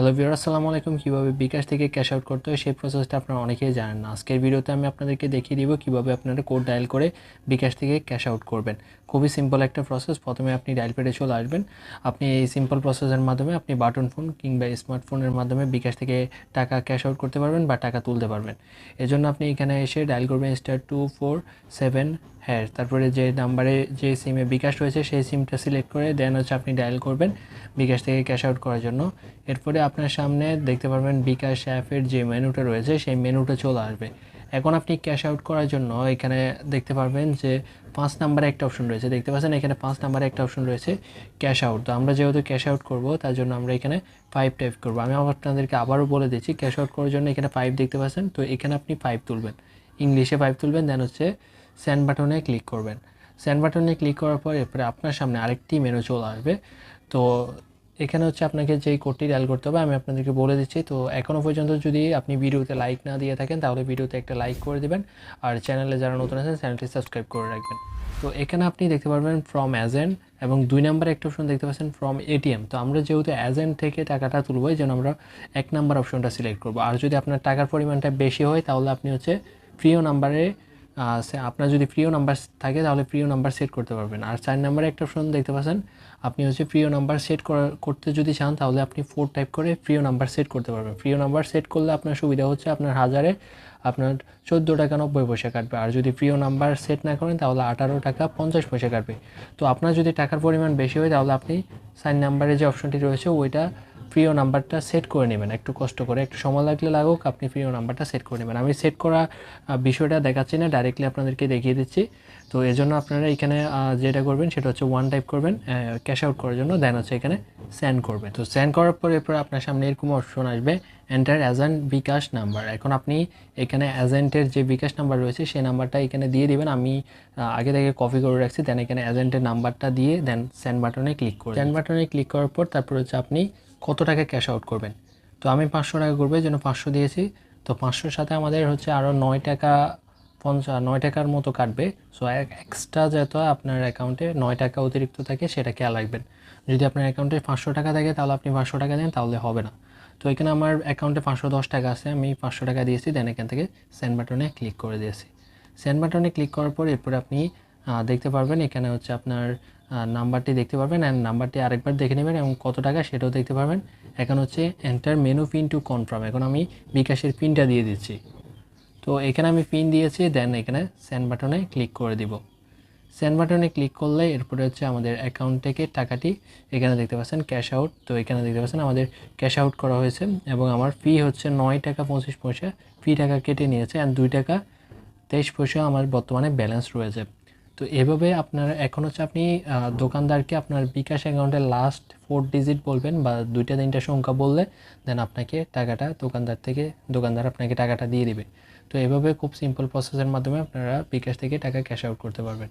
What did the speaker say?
Hello viewer আসসালামু আলাইকুম। কীভাবে বিকাশ থেকে ক্যাশ আউট করতে হয় সেই প্রসেসটা আপনারা অনেকেই জানেন না। আজকের ভিডিওতে আমি আপনাদেরকে দেখিয়ে দিব কীভাবে আপনারা কোড ডায়াল করে বিকাশ থেকে ক্যাশ আউট করবেন। খুবই সিম্পল একটা প্রসেস প্রথমে আপনি ডায়াল পেডে চলে আসবেন। আপনি এই সিম্পল প্রসেসের মাধ্যমে আপনি বাটন ফোন কিংবা স্মার্টফোনের মাধ্যমে বিকাশ থেকে টাকা ক্যাশ আউট করতে পারবেন বা টাকা তুলতে পারবেন। এজন্য আপনি এখানে এসে ডায়াল করবেন স্টার টু ফোর সেভেন হ্যাঁ তারপরে যে নাম্বারে যে সিমে বিকাশ রয়েছে, সেই সিমটা সিলেক্ট করে দেন হচ্ছে আপনি ডায়াল করবেন বিকাশ থেকে ক্যাশ আউট করার জন্য। এরপরে আপনার সামনে দেখতে পারবেন বিকাশ অ্যাপের যে মেনুটা রয়েছে, সেই মেনুটা চলে আসবে। এখন আপনি ক্যাশ আউট করার জন্য এখানে দেখতে পারবেন যে পাঁচ নাম্বারে একটা অপশন রয়েছে। দেখতে পাচ্ছেন এখানে পাঁচ নাম্বারে একটা অপশন রয়েছে ক্যাশ আউট তো আমরা যেহেতু ক্যাশ আউট করব, তার জন্য আমরা এখানে ফাইভ টাইপ করব। আমি আপনাদেরকে আবারও বলে দিচ্ছি ক্যাশ আউট করার জন্য এখানে ফাইভ দেখতে পাচ্ছেন। তো এখানে আপনি ফাইভ তুলবেন। ইংলিশে ফাইভ তুলবেন দেন হচ্ছে সেন্ড বাটনে ক্লিক করবেন। সেন্ড বাটনে ক্লিক করার পর এরপরে আপনার সামনে আরেকটি মেনু চলে আসবে। তো এখানে হচ্ছে আপনাকে যেই কোডটি ডায়াল করতে হবে, আমি আপনাদেরকে বলে দিচ্ছি। তো এখনও পর্যন্ত যদি আপনি ভিডিওতে লাইক না দিয়ে থাকেন, তাহলে ভিডিওতে একটা লাইক করে দেবেন। আর চ্যানেলে যারা নতুন আছেন চ্যানেলটি সাবস্ক্রাইব করে রাখবেন। তো এখানে আপনি দেখতে পারবেন ফ্রম অ্যাজেন্ট এবং দুই নম্বরে একটা অপশন দেখতে পাচ্ছেন ফ্রম এটিএম তো আমরা যেহেতু অ্যাজেন্ট থেকে টাকাটা তুলবো, এই জন্য আমরা এক নাম্বার অপশনটা সিলেক্ট করব। আর যদি আপনার টাকার পরিমাণটা বেশি হয়, তাহলে আপনি হচ্ছে প্রিয় নাম্বারে আপনার যদি প্রিয় নাম্বার থাকে, তাহলে প্রিয় নাম্বার সেট করতে পারবেন। আর চার নাম্বারে একটা অপশন দেখতে পাচ্ছেন, আপনি হচ্ছে প্রিয় নাম্বার সেট করতে যদি চান, তাহলে আপনি ফোর টাইপ করে প্রিয় নাম্বার সেট করতে পারবেন। প্রিয় নাম্বার সেট করলে আপনার সুবিধা হচ্ছে আপনার হাজারে আপনার চোদ্দ টাকা নব্বই পয়সা কাটবে। আর যদি প্রিয় নাম্বার সেট না করেন, তাহলে আঠারো টাকা পঞ্চাশ পয়সা কাটবে। তো আপনার যদি টাকার পরিমাণ বেশি হয়, তাহলে আপনি সাইন নাম্বারে যে অপশনটি রয়েছে, ওইটা প্রিয় নাম্বারটা সেট করে নেবেন। একটু কষ্ট করে একটু সময় লাগলে লাগুক আপনি প্রিয় নাম্বারটা সেট করে নেবেন। আমি সেট করা বিষয়টা দেখাচ্ছি না ডাইরেক্টলি আপনাদেরকে দেখিয়ে দিচ্ছি। তো এই জন্য আপনারা এখানে যেটা করবেন সেটা হচ্ছে ওয়ান টাইপ করবেন ক্যাশ আউট করার জন্য দেন হচ্ছে এখানে সেন্ড করবেন। তো সেন্ড করার পর এরপর আপনার সামনে এরকম অপশন আসবে এন্টার অ্যাজেন্ট বিকাশ নাম্বার এখন আপনি এখানে অ্যাজেন্টের যে বিকাশ নাম্বার রয়েছে সেই নাম্বারটা এখানে দিয়ে দিবেন। আমি আগে থেকে কপি করে রাখছি দেন এখানে অ্যাজেন্টের নাম্বারটা দিয়ে দেন সেন্ড বাটনে ক্লিক করবেন সেন্ড বাটনে ক্লিক করার পর তারপর হচ্ছে আপনি কত টাকা ক্যাশ আউট করবেন? তো আমি পাঁচশো টাকা করব জন্য পাঁচশো দিয়েছি। তো পাঁচশোর সাথে আমাদের হচ্ছে আরও নয় টাকা পঞ্চাশ, নয় টাকার মতো কাটবে। সো এক্সট্রা যত আপনার অ্যাকাউন্টে নয় টাকা অতিরিক্ত থাকে, সেটা খেয়াল রাখবেন। যদি আপনার অ্যাকাউন্টে পাঁচশো টাকা থাকে, তাহলে আপনি পাঁচশো টাকা দেন, তাহলে হবে না। তো এখানে আমার অ্যাকাউন্টে পাঁচশো দশ টাকা আছে, আমি পাঁচশো টাকা দিয়েছি দেন এখান থেকে সেন্ড বাটনে ক্লিক করে দিয়েছি। সেন্ড বাটনে ক্লিক করার পর এরপরে আপনি দেখতে পারবেন এখানে হচ্ছে আপনার নাম্বারটি দেখতে পারবেন অ্যান্ড নাম্বারটি আরেকবার দেখে নেবেন এবং কত টাকা সেটাও দেখতে পারবেন। এখন হচ্ছে enter menu PIN to confirm এখন আমি বিকাশের পিনটা দিয়ে দিচ্ছি। তো এখানে আমি পিন দিয়েছি দেন এখানে সেন্ড বাটনে ক্লিক করে দিব। সেন্ড বাটনে ক্লিক করলে এরপরে হচ্ছে আমাদের অ্যাকাউন্ট থেকে টাকাটি এখানে দেখতে পাচ্ছেন ক্যাশ আউট তো এখানে দেখতে পাচ্ছেন আমাদের ক্যাশ আউট করা হয়েছে এবং আমার ফি হচ্ছে নয় টাকা পঁচিশ পয়সা। ফি টাকা কেটে নিয়েছে অ্যান্ড দুই টাকা তেইশ পয়সা আমার বর্তমানে ব্যালেন্স রয়েছে। তো এভাবে আপনার এখন হচ্ছে আপনি দোকানদারকে আপনার বিকাশ অ্যাকাউন্টের লাস্ট ফোর ডিজিট বলবেন বা দুইটা তিনটা সংখ্যা বললে দেন আপনাকে টাকাটা দোকানদার থেকে, দোকানদার আপনাকে টাকাটা দিয়ে দিবে। তো এভাবে খুব সিম্পল প্রসেসের মাধ্যমে আপনারা বিকাশ থেকে টাকা ক্যাশ আউট করতে পারবেন।